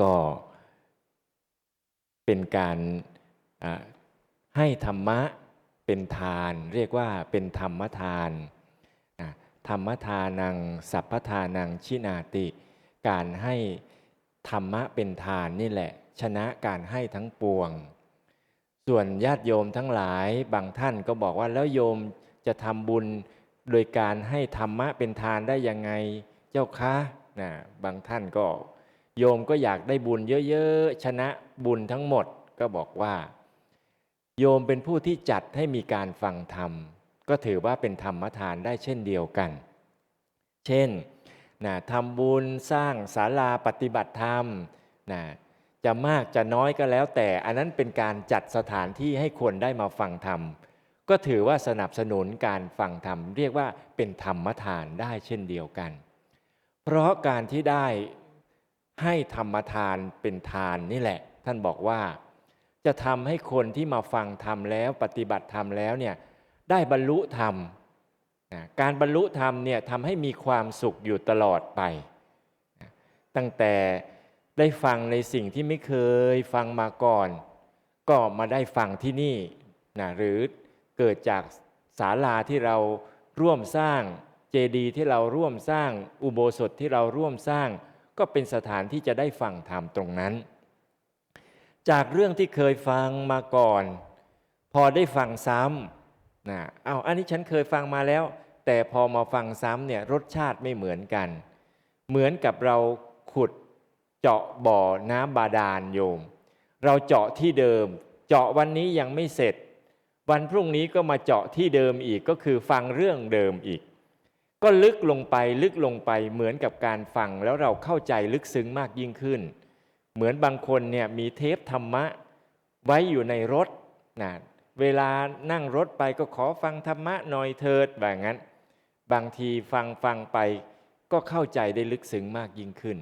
ก็เป็นการให้ธรรมะเป็นทาน เรียกว่าเป็นธรรมทานธรรมทานัง สัพพทานังชินาติ การให้ธรรมะเป็นทานนี่แหละ ชนะการให้ทั้งปวง ส่วนญาติโยมทั้งหลายบางท่านก็บอกว่าแล้วโยมจะทำบุญโดยการให้ธรรมะเป็นทานได้ยังไงเจ้าคะนะบางท่านก็ โยมก็อยากได้บุญเยอะๆ ชนะบุญทั้งหมดก็บอกว่า โยมเป็นผู้ที่จัดให้มีการฟังธรรม ก็ถือว่าเป็นธรรมทานได้เช่นเดียวกัน เช่นนะทำบุญสร้างศาลาปฏิบัติธรรมนะจะมากจะน้อยก็แล้ว แต่อันนั้นเป็นการจัดสถานที่ให้คนได้มาฟังธรรม ก็ถือว่าสนับสนุนการฟังธรรม เรียกว่าเป็นธรรมทานได้เช่นเดียวกัน เพราะการที่ได้ ให้ธรรมทานเป็นทานนี่แหละ ท่านบอกว่า จะทำให้คนที่มาฟังธรรมแล้วปฏิบัติธรรมแล้วเนี่ยได้บรรลุธรรมการบรรลุธรรมเนี่ยทำให้มีความสุขอยู่ตลอดไป ตั้งแต่ได้ฟังในสิ่งที่ไม่เคยฟังมาก่อน ก็มาได้ฟังที่นี่นะหรือเกิดจากศาลาที่เราร่วมสร้างเจดีย์ที่เราร่วมสร้างอุโบสถที่เราร่วมสร้าง ก็เป็นสถานที่จะได้ฟังธรรมตรงนั้น จากเรื่องที่เคยฟังมาก่อน พอได้ฟังซ้ำนะเอาอันนี้ฉันเคยฟังมาแล้ว แต่พอมาฟังซ้ำเนี่ยรสชาติไม่เหมือนกัน เหมือนกับเราขุดเจาะบ่อน้ำบาดาลโยม เราเจาะที่เดิม เจาะวันนี้ยังไม่เสร็จ วันพรุ่งนี้ก็มาเจาะที่เดิมอีกก็คือฟังเรื่องเดิมอีก ก็ลึกลงไปลึกลงไปเหมือนกับการฟังแล้วเราเข้าใจลึกซึ้งมากยิ่งขึ้น เหมือนบางคนเนี่ยมีเทปธรรมะไว้อยู่ในรถนะเวลานั่งรถไปก็ขอฟังธรรมะหน่อยเถิดแบบนั้น บางทีฟังฟังไปก็เข้าใจได้ลึกซึ้งมากยิ่งขึ้น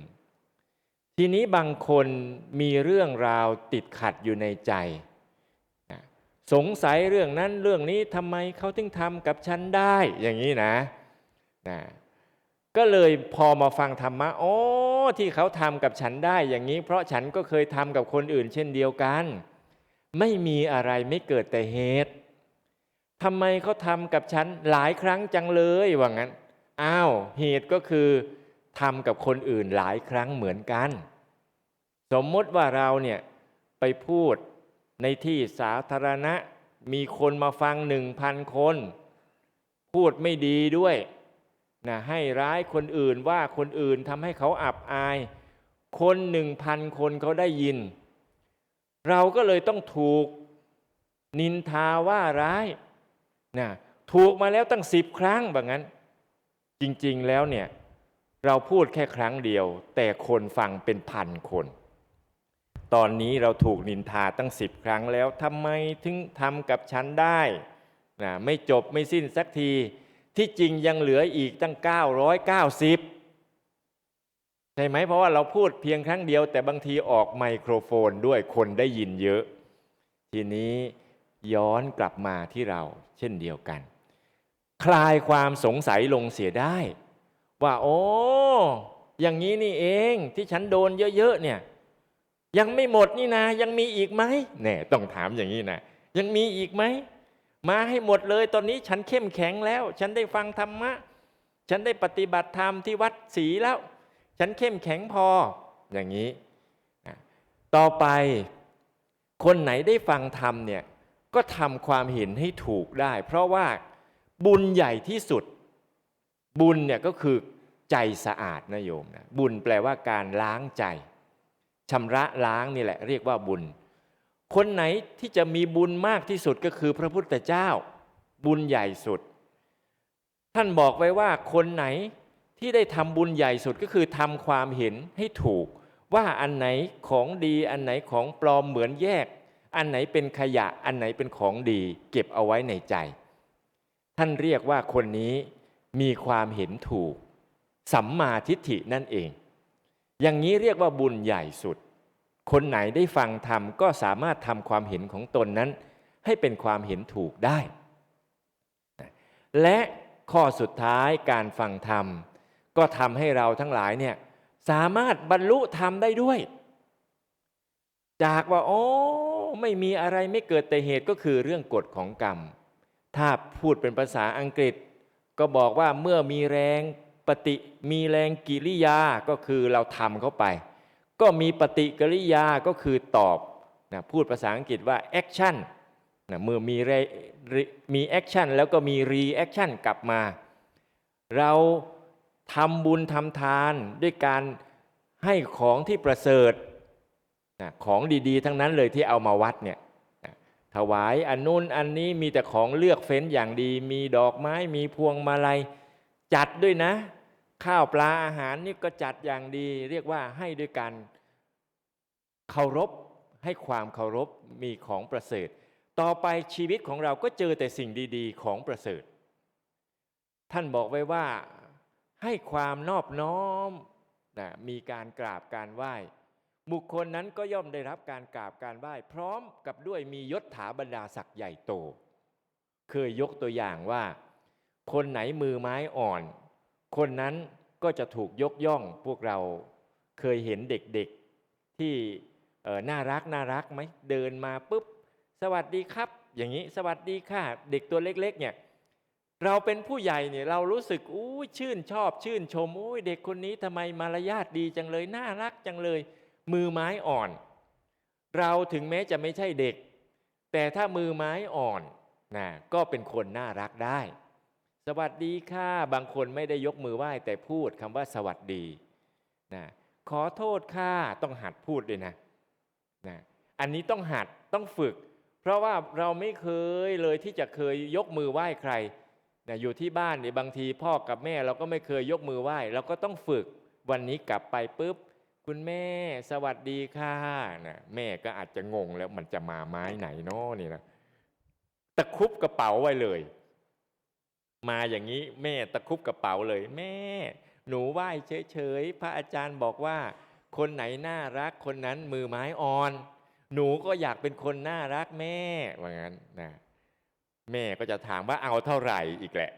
ทีนี้บางคนมีเรื่องราวติดขัดอยู่ในใจนะสงสัยเรื่องนั้นเรื่องนี้ทำไมเขาถึงทำกับฉันได้อย่างนี้นะ นะก็เลยพอมาฟังธรรมะโอ้ที่เขาทำกับฉันได้อย่างนี้ เพราะฉันก็เคยทำกับคนอื่นเช่นเดียวกัน ไม่มีอะไรไม่เกิดแต่เหตุทำไมเขาทำกับฉันหลายครั้งจังเลยว่างั้นอ้าวเหตุก็คือทำกับคนอื่นหลายครั้งเหมือนกัน สมมติว่าเราเนี่ยไปพูดในที่สาธารณะมีคนมาฟังหนึ่งพันคน พูดไม่ดีด้วย นะให้ร้ายคนอื่นว่าคนอื่นทำให้เขาอับอาย คนหนึ่งพันคนเขาได้ยิน เราก็เลยต้องถูกนินทาว่าร้ายนะถูกมาแล้วตั้งสิบครั้งแบบนั้น จริงๆแล้วเนี่ยเราพูดแค่ครั้งเดียว แต่คนฟังเป็นพันคน ตอนนี้เราถูกนินทาตั้งสิบครั้งแล้วทำไมถึงทำกับฉันได้นะไม่จบไม่สิ้นสักที ที่จริงยังเหลืออีกตั้ง 990 ใช่ไหมเพราะว่าเราพูดเพียงครั้งเดียว แต่บางทีออกไมโครโฟนด้วยคนได้ยินเยอะ ทีนี้ย้อนกลับมาที่เราเช่นเดียวกัน คลายความสงสัยลงเสียได้ ว่า โอ้อย่างนี้นี่เองที่ฉันโดนเยอะๆเนี่ย ยังไม่หมดนี่นะ ยังมีอีกไหมแน่ต้องถามอย่างนี้นะยังมีอีกไหม มาให้หมดเลย ตอนนี้ฉันเข้มแข็งแล้ว ฉันได้ฟังธรรมะ ฉันได้ปฏิบัติธรรมที่วัดศรีแล้ว ฉันเข้มแข็งพออย่างนี้ ต่อไปคนไหนได้ฟังธรรมเนี่ยก็ทำความเห็นให้ถูกได้ เพราะว่าบุญใหญ่ที่สุด บุญเนี่ยก็คือใจสะอาดนะโยมนะบุญแปลว่าการล้างใจชำระล้างนี่แหละเรียกว่าบุญ คนไหนที่จะมีบุญมากที่สุดก็คือพระพุทธเจ้า บุญใหญ่สุด ท่านบอกไว้ว่าคนไหนที่ได้ทำบุญใหญ่สุดก็คือทำความเห็นให้ถูก ว่าอันไหนของดีอันไหนของปลอมเหมือนแยก อันไหนเป็นขยะอันไหนเป็นของดี เก็บเอาไว้ในใจ ท่านเรียกว่าคนนี้มีความเห็นถูก สัมมาทิฏฐินั่นเอง อย่างนี้เรียกว่าบุญใหญ่สุด คนไหนได้ฟังธรรมก็สามารถทำความเห็นของตนนั้น ให้เป็นความเห็นถูกได้ และข้อสุดท้ายการฟังธรรม ก็ทำให้เราทั้งหลายเนี่ยสามารถบรรลุธรรมได้ด้วย จากว่าโอ้ไม่มีอะไรไม่เกิดแต่เหตุก็คือเรื่องกฎของกรรม ถ้าพูดเป็นภาษาอังกฤษ ก็บอกว่าเมื่อมีแรงปฏิมีแรงกิริยาก็คือเราทำเข้าไป ก็มีปฏิกิริยาก็คือตอบนะพูดภาษาอังกฤษว่า action นะเมื่อมีมี action แล้วก็มี reaction กลับมา เราทำบุญทำทานด้วยการให้ของที่ประเสริฐนะของดีๆ ทั้งนั้นเลยที่เอามาวัดเนี่ยนะถวายอันนู้นอันนี้มีแต่ของเลือกเฟ้นอย่างดี มีดอกไม้มีพวงมาลัยจัดด้วยนะ ข้าวปลาอาหารนี่ก็จัดอย่างดี เรียกว่าให้ด้วยการเคารพให้ความเคารพมีของประเสริฐ ต่อไปชีวิตของเราก็เจอแต่สิ่งดี ๆ ของประเสริฐ ท่านบอกไว้ว่าให้ความนอบน้อมนะมีการกราบการไหว้บุคคลนั้นก็ย่อมได้รับการกราบการไหว้ พร้อมกับด้วยมียศถาบรรดาศักดิ์ใหญ่โต เคยยกตัวอย่างว่า คนไหนมือไม้อ่อน คนนั้นก็จะถูกยกย่องพวกเราเคยเห็นเด็กๆที่น่ารักน่ารักไหมเดินมาปุ๊บ สวัสดีครับ อย่างนี้สวัสดีค่ะ เด็กตัวเล็กๆเนี่ยเราเป็นผู้ใหญ่เนี่ยเรารู้สึกอู้ชื่นชอบชื่นชมอู้เด็กคนนี้ทำไมมารยาทดีจังเลยน่ารักจังเลย มือไม้อ่อน เราถึงแม้จะไม่ใช่เด็ก แต่ถ้ามือไม้อ่อนนะก็เป็นคนน่ารักได้ สวัสดีค่ะ บางคนไม่ได้ยกมือไหว้แต่พูดคำว่าสวัสดีนะขอโทษค่ะต้องหัดพูดเลยนะนะ อันนี้ต้องหัดต้องฝึก เพราะว่าเราไม่เคยเลยที่จะเคยยกมือไหว้ใครนะอยู่ที่บ้านเนี่ยบางทีพ่อกับแม่เราก็ไม่เคยยกมือไหว้เราก็ต้องฝึกวันนี้กลับไปปุ๊บ คุณแม่สวัสดีค่ะนะแม่ก็อาจจะงงแล้วมันจะมาไม้ไหนเนาะนี่นะตะครุบกระเป๋าไว้เลย มาอย่างนี้แม่ตะคุบกระเป๋าเลย แม่ หนูไหว้เฉยๆพระอาจารย์บอกว่า คนไหนน่ารักคนนั้นมือไม้อ่อน หนูก็อยากเป็นคนน่ารักแม่ว่างั้นนะแม่ก็จะถามว่าเอาเท่าไหร่อีกแหละ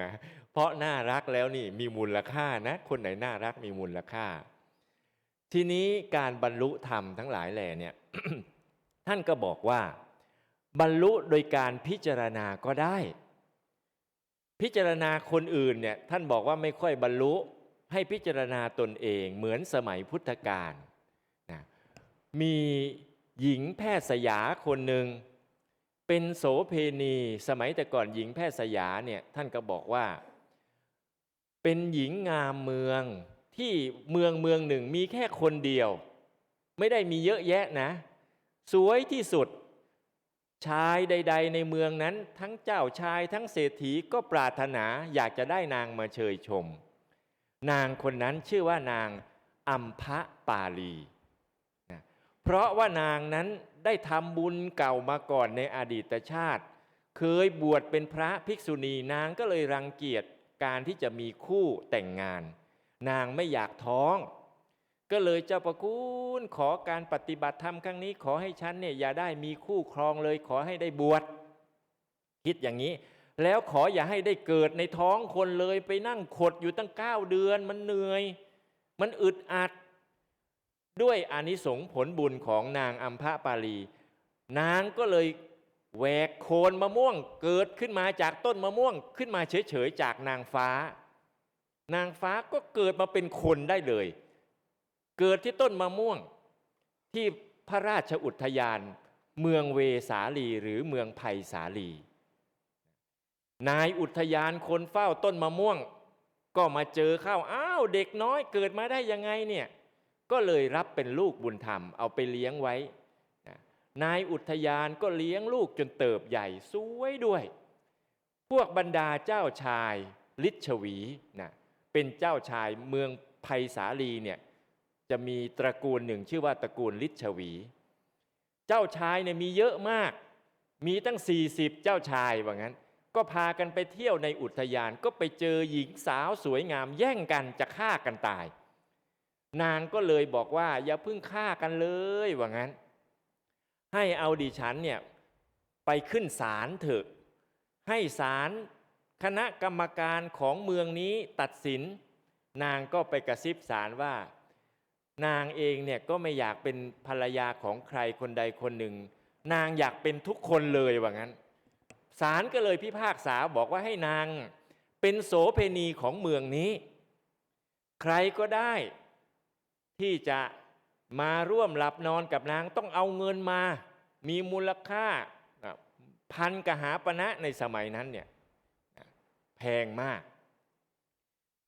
นะเพราะน่ารักแล้วนี่มีมูลค่านะ คนไหนน่ารักมีมูลค่า ทีนี้การบรรลุธรรมทั้งหลายแหล่เนี่ยท่านก็บอกว่า บรรลุโดยการพิจารณาก็ได้ พิจารณาคนอื่นเนี่ยท่านบอกว่าไม่ค่อยบรรลุให้พิจารณาตนเองเหมือนสมัยพุทธกาลนะมีหญิงแพทย์สยาคนหนึ่งเป็นโสเพณีสมัยแต่ก่อนหญิงแพทย์สยาเนี่ยท่านก็บอกว่า เป็นหญิงงามเมืองที่เมืองเมืองหนึ่งมีแค่คนเดียว ไม่ได้มีเยอะแยะนะ สวยที่สุด ชายใด ๆ ในเมืองนั้น ทั้งเจ้าชายทั้งเศรษฐีก็ปรารถนาอยากจะได้นางมาเชยชม นางคนนั้นชื่อว่านางอัมพะปาลีนะเพราะว่านางนั้นได้ทำบุญเก่ามาก่อนในอดีตชาติ เคยบวชเป็นพระภิกษุณีนางก็เลยรังเกียจการที่จะมีคู่แต่งงาน นางไม่อยากท้อง ก็เลยเจ้าประคุณขอการปฏิบัติธรรมครั้งนี้ ขอให้ฉันเนี่ยอย่าได้มีคู่ครองเลย ขอให้ได้บวชคิดอย่างนี้ แล้วขออย่าให้ได้เกิดในท้องคนเลยไปนั่งขดอยู่ตั้งเก้าเดือน มันเหนื่อย มันอึดอัด ด้วยอานิสงส์ผลบุญของนางอัมพะปาลี นางก็เลยแหวกโคนมะม่วงเกิดขึ้นมาจากต้นมะม่วงขึ้นมาเฉยๆจากนางฟ้า นางฟ้าก็เกิดมาเป็นคนได้เลย เกิดที่ต้นมะม่วงที่พระราชอุทยาน เมืองเวสาลีหรือเมืองไผ่สาลี นายอุทยานคนเฝ้าต้นมะม่วง ก็มาเจอเข้าอ้าวเด็กน้อยเกิดมาได้ยังไงเนี่ยก็เลยรับเป็นลูกบุญธรรมเอาไปเลี้ยงไว้ นายอุทยานก็เลี้ยงลูกจนเติบใหญ่สวยด้วย พวกบรรดาเจ้าชายลิชวีนะเป็นเจ้าชายเมืองไผ่สาลีเนี่ย จะมีตระกูลหนึ่งชื่อว่าตระกูลลิชวี เจ้าชายเนี่ยมีเยอะมาก มีตั้ง 40 เจ้าชายว่างั้น ก็พากันไปเที่ยวในอุทยานก็ไปเจอหญิงสาวสวยงามแย่งกันจะฆ่ากันตาย นางก็เลยบอกว่า อย่าเพิ่งฆ่ากันเลยว่างั้น ให้เอาดิฉันเนี่ยไปขึ้นศาลเถอะ ให้ศาลคณะกรรมการของเมืองนี้ตัดสิน นางก็ไปกระซิบศาลว่า นางเองเนี่ยก็ไม่อยากเป็นภรรยาของใครคนใดคนหนึ่ง นางอยากเป็นทุกคนเลยว่างั้นศาลก็เลยพิพากษาบอกว่าให้นางเป็นโสเพณีของเมืองนี้ ใครก็ได้ที่จะมาร่วมหลับนอนกับนางต้องเอาเงินมา มีมูลค่าพันกหาปณะในสมัยนั้นเนี่ยแพงมาก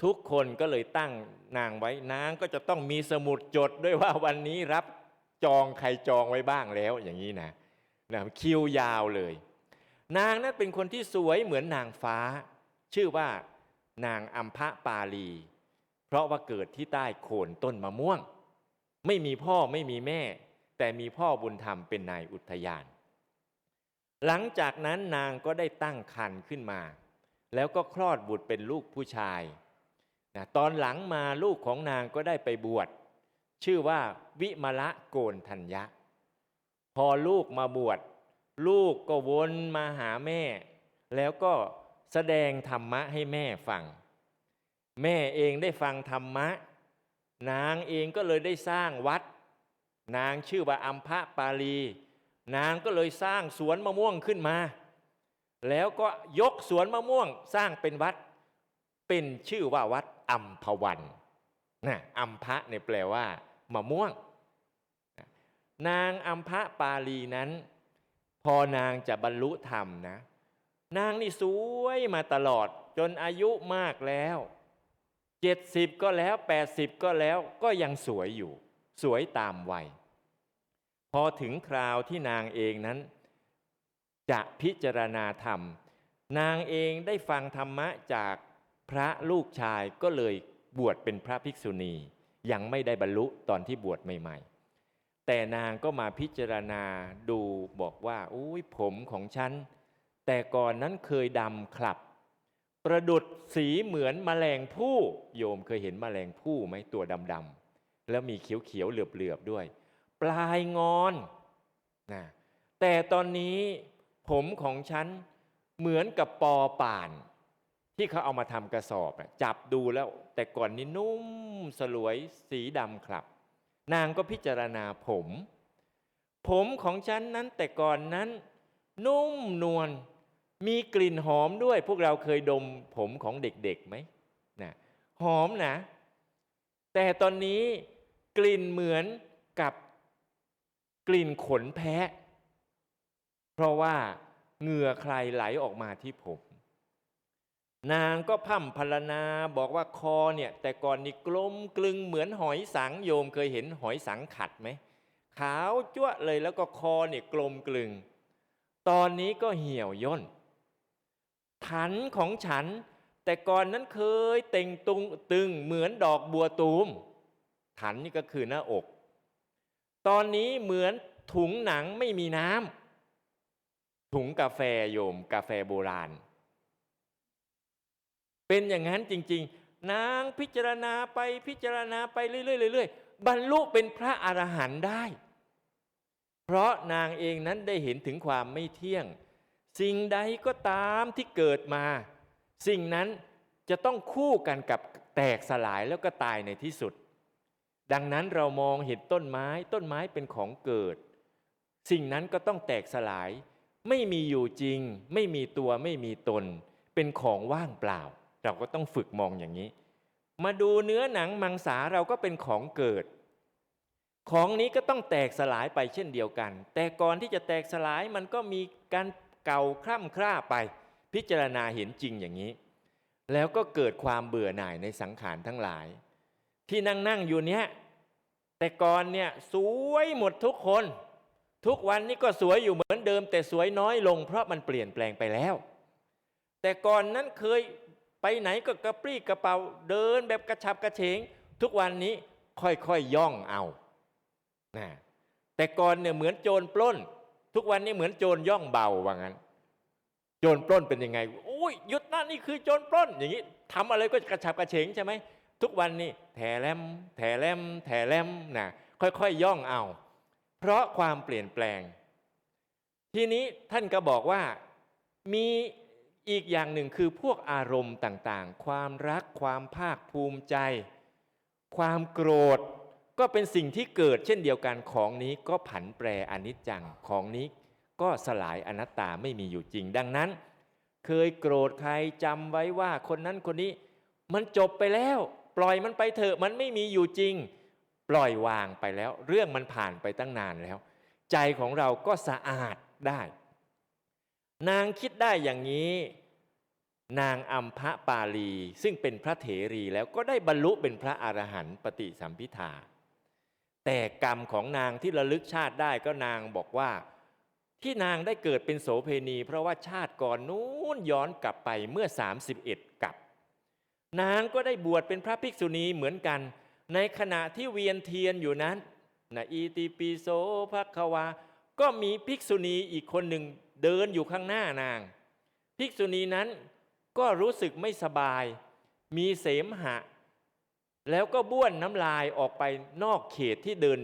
ทุกคนก็เลยตั้งนางไว้นางก็จะต้องมีสมุดจดด้วยว่าวันนี้รับจองใครจองไว้บ้างแล้วอย่างนี้นะนะคิวยาวเลย นางนั้นเป็นคนที่สวยเหมือนนางฟ้า ชื่อว่านางอัมพะปาลี เพราะว่าเกิดที่ใต้โคนต้นมะม่วง ไม่มีพ่อไม่มีแม่ แต่มีพ่อบุญธรรมเป็นนายอุทยาน หลังจากนั้นนางก็ได้ตั้งครรภ์ขึ้นมา แล้วก็คลอดบุตรเป็นลูกผู้ชาย นะตอนหลังมาลูกของนางก็ได้ไปบวช ชื่อว่าวิมละโกนทัญญะ พอลูกมาบวช ลูกก็วนมาหาแม่ แล้วก็แสดงธรรมะให้แม่ฟัง แม่เองได้ฟังธรรมะ นางเองก็เลยได้สร้างวัด นางชื่อว่าอัมพะปาลี นางก็เลยสร้างสวนมะม่วงขึ้นมา แล้วก็ยกสวนมะม่วงสร้างเป็นวัด เป็นชื่อว่าวัดอัมพวันนะอัมพะเนี่ยแปลว่ามะม่วง นางอัมพะปาลีนั้น พอนางจะบรรลุธรรมนะ นางนี่สวยมาตลอดจนอายุมากแล้วเจ็ดสิบก็แล้วแปดสิบก็แล้วก็ยังสวยอยู่ สวยตามวัย พอถึงคราวที่นางเองนั้น จะพิจารณาธรรม นางเองได้ฟังธรรมะจาก พระลูกชายก็เลยบวชเป็นพระภิกษุณี ยังไม่ได้บรรลุตอนที่บวชใหม่ ๆ แต่นางก็มาพิจารณาดูบอกว่าอุ้ยผมของฉัน แต่ก่อนนั้นเคยดำคลับ ประดุดสีเหมือนแมลงผู้โยมเคยเห็นแมลงผู้ไหมตัวดำๆแล้วมีเขียวๆเหลือบๆด้วย ปลายงอนนะแต่ตอนนี้ผมของฉันเหมือนกับปอป่าน ที่เขาเอามาทำกระสอบจับดูแล้ว แต่ก่อนนี้นุ่มสลวยสีดำครับ นางก็พิจารณาผม ผมของฉันนั้นแต่ก่อนนั้น นุ่มนวลมีกลิ่นหอมด้วย พวกเราเคยดมผมของเด็กๆไหมนะหอมนะ แต่ตอนนี้กลิ่นเหมือนกับกลิ่นขนแพะ เพราะว่าเหงื่อใครไหลออกมาที่ผม นางก็พร่ำพรรณนาบอกว่าคอเนี่ยแต่ก่อนนี่กลมกลึงเหมือนหอยสังโยมเคยเห็นหอยสังขัดไหมขาวจ้วะเลยแล้วก็คอเนี่ยกลมกลึง ตอนนี้ก็เหี่ยวย่นถันของฉัน แต่ก่อนนั้นเคยเต่งตุงตึงเหมือนดอกบัวตูมถันนี่ก็คือหน้าอก ตอนนี้เหมือนถุงหนังไม่มีน้ำถุงกาแฟโยมกาแฟโบราณ เป็นอย่างนั้นจริง ๆ นางพิจารณาไปพิจารณาไปเรื่อยๆเรื่อยๆบรรลุเป็นพระอรหันต์ได้ เพราะนางเองนั้นได้เห็นถึงความไม่เที่ยง สิ่งใดก็ตามที่เกิดมา สิ่งนั้นจะต้องคู่กันกับแตกสลายแล้วก็ตายในที่สุด ดังนั้นเรามองเห็นต้นไม้ต้นไม้เป็นของเกิด สิ่งนั้นก็ต้องแตกสลาย ไม่มีอยู่จริง ไม่มีตัวไม่มีตน เป็นของว่างเปล่า เราก็ต้องฝึกมองอย่างนี้ มาดูเนื้อหนังมังสาเราก็เป็นของเกิด ของนี้ก็ต้องแตกสลายไปเช่นเดียวกัน แต่ก่อนที่จะแตกสลายมันก็มีการเก่าคร่ำคร่าไป พิจารณาเห็นจริงอย่างนี้ แล้วก็เกิดความเบื่อหน่ายในสังขารทั้งหลาย ที่นั่งนั่งอยู่เนี้ยแต่ก่อนเนี่ยสวยหมดทุกคน ทุกวันนี้ก็สวยอยู่เหมือนเดิม แต่สวยน้อยลงเพราะมันเปลี่ยนแปลงไปแล้ว แต่ก่อนนั้นเคย ไปไหนก็กระปรี้กระเป๋าเดินแบบกระฉับกระเฉง ทุกวันนี้ค่อยๆยย่องเอานะแต่ก่อนเนี่ยเหมือนโจรปล้น ทุกวันนี้เหมือนโจรย่องเบาว่างั้น โจรปล้นเป็นยังไงอุ้ยหยุดนะนี่คือโจรปล้น อย่างนี้ทำอะไรก็กระฉับกระเฉงใช่ไหมทุกวันนี้แถแลมแถแลมแถแลมนะค่อยๆยย่องเอา เพราะความเปลี่ยนแปลง ทีนี้ท่านก็บอกว่ามี อีกอย่างหนึ่งคือพวกอารมณ์ต่างๆ ความรักความภาคภูมิใจ ความโกรธ ก็เป็นสิ่งที่เกิดเช่นเดียวกันของนี้ก็ผันแปรอนิจจังของนี้ ก็สลายอนัตตาไม่มีอยู่จริงดังนั้น เคยโกรธใครจำไว้ว่าคนนั้นคนนี้ มันจบไปแล้ว ปล่อยมันไปเถอะมันไม่มีอยู่จริง ปล่อยวางไปแล้ว เรื่องมันผ่านไปตั้งนานแล้ว ใจของเราก็สะอาดได้ นางคิดได้อย่างนี้ นางอัมพะปาลี ซึ่งเป็นพระเถรีแล้วก็ได้บรรลุเป็นพระอรหันต์ปฏิสัมพิทาแต่กรรมของนางที่ระลึกชาติได้ก็นางบอกว่า ที่นางได้เกิดเป็นโสเพณี เพราะว่าชาติก่อนนู้นย้อนกลับไปเมื่อ 31 กับ นางก็ได้บวชเป็นพระภิกษุณีเหมือนกัน ในขณะที่เวียนเทียนอยู่นั้นนะอีติปิโสภควา ก็มีภิกษุณีอีกคนหนึ่ง เดินอยู่ข้างหน้านาง ภิกษุณีนั้นก็รู้สึกไม่สบาย มีเสมหะ แล้วก็บ้วนน้ำลายออกไปนอกเขตที่เดิน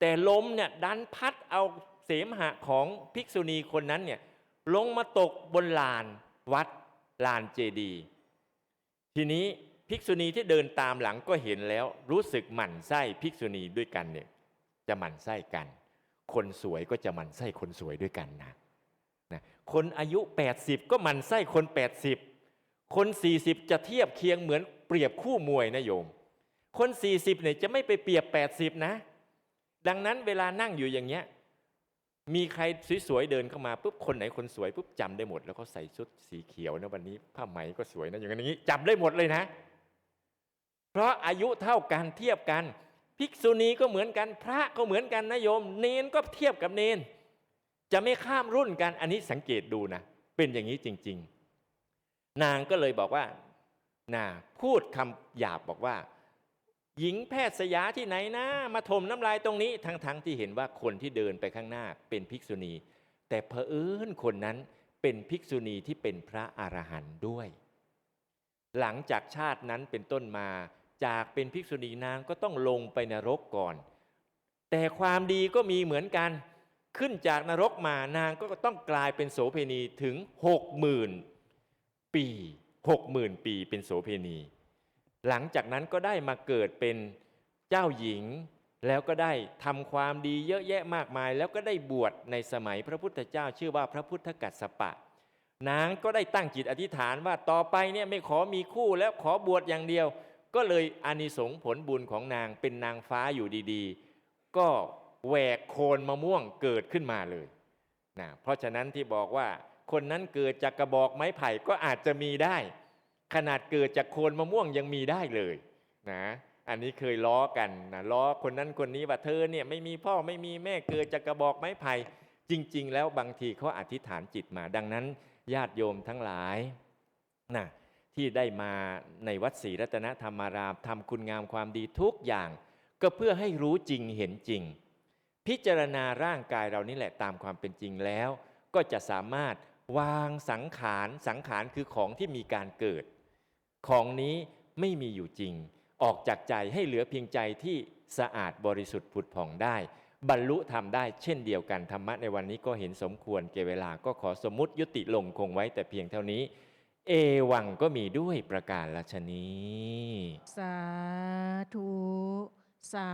แต่ลมเนี่ยดันพัดเอาเสมหะของภิกษุณีคนนั้นเนี่ยลงมาตกบนลานวัดลานเจดีย์ทีนี้ภิกษุณีที่เดินตามหลังก็เห็นแล้ว รู้สึกหมั่นไส้ภิกษุณีด้วยกันเนี่ยจะหมั่นไส้กัน คนสวยก็จะหมั่นไส้คนสวยด้วยกันนะ คนอายุ 80 ก็หมั่นไส้คน 80 คน 40 จะเทียบเคียงเหมือนเปรียบคู่มวยนะโยม คน 40เนี่ยจะไม่ไปเปรียบ 80 นะ ดังนั้นเวลานั่งอยู่อย่างเงี้ยมีใครสวยๆเดินเข้ามาปุ๊บคนไหนคนสวยปุ๊บจำได้หมด แล้วเขาใส่ชุดสีเขียวนะวันนี้ผ้าไหมก็สวยนะอย่างนี้จำได้หมดเลยนะ เพราะอายุเท่ากันเทียบกัน ภิกษุณีก็เหมือนกัน พระก็เหมือนกันนะโยม เนนก็เทียบกับเนน จะไม่ข้ามรุ่นกันอันนี้สังเกตดูนะ เป็นอย่างนี้จริง ๆ นางก็เลยบอกว่านาพูดคำหยาบบอกว่า หญิงแพทย์สยาที่ไหนนะ มาถมน้ำลายตรงนี้ ทั้งๆทที่เห็นว่าคนที่เดินไปข้างหน้าเป็นภิกษุณี แต่เผอิญคนนั้นเป็นภิกษุณีที่เป็นพระอรหันต์ด้วย หลังจากชาตินั้นเป็นต้นมาจากเป็นภิกษุณีนางก็ต้องลงไปนรกก่อน แต่ความดีก็มีเหมือนกัน ขึ้นจากนรกมานางก็ต้องกลายเป็นโสเพณีถึงหกหมื่นปีหกหมื่นปีเป็นโสเพณี หลังจากนั้นก็ได้มาเกิดเป็นเจ้าหญิง แล้วก็ได้ทำความดีเยอะแยะมากมาย แล้วก็ได้บวชในสมัยพระพุทธเจ้า ชื่อว่าพระพุทธกัสสปะ นางก็ได้ตั้งจิตอธิษฐานว่าต่อไปเนี่ยไม่ขอมีคู่แล้วขอบวชอย่างเดียว ก็เลยอานิสงส์ผลบุญของนางเป็นนางฟ้าอยู่ดี ๆ ก็ แหวกโคนมะม่วงเกิดขึ้นมาเลยนะเพราะฉะนั้นที่บอกว่า คนนั้นเกิดจากกระบอกไม้ไผ่ก็อาจจะมีได้ ขนาดเกิดจากโคนมะม่วงยังมีได้เลยนะอันนี้เคยล้อกันนะล้อคนนั้นคนนี้ว่าเธอเนี่ยไม่มีพ่อไม่มีแม่เกิดจากกระบอกไม้ไผ่จริง ๆ แล้วบางทีเขาอธิษฐานจิตมา ดังนั้นญาติโยมทั้งหลายนะที่ได้มาในวัดศรีรัตนธรรมารามทำคุณงามความดีทุกอย่าง ก็เพื่อให้รู้จริงเห็นจริง พิจารณาร่างกายเรานี่แหละตามความเป็นจริงแล้ว ก็จะสามารถวางสังขารสังขารคือของที่มีการเกิด ของนี้ไม่มีอยู่จริง ออกจากใจให้เหลือเพียงใจที่สะอาดบริสุทธิ์ผุดผ่องได้ บรรลุธรรมได้เช่นเดียวกันธรรมะในวันนี้ก็เห็นสมควรเกเวลาก็ขอสมมติยุติลงคงไว้แต่เพียงเท่านี้ เอวังก็มีด้วยประการละชนี้ สาธุสา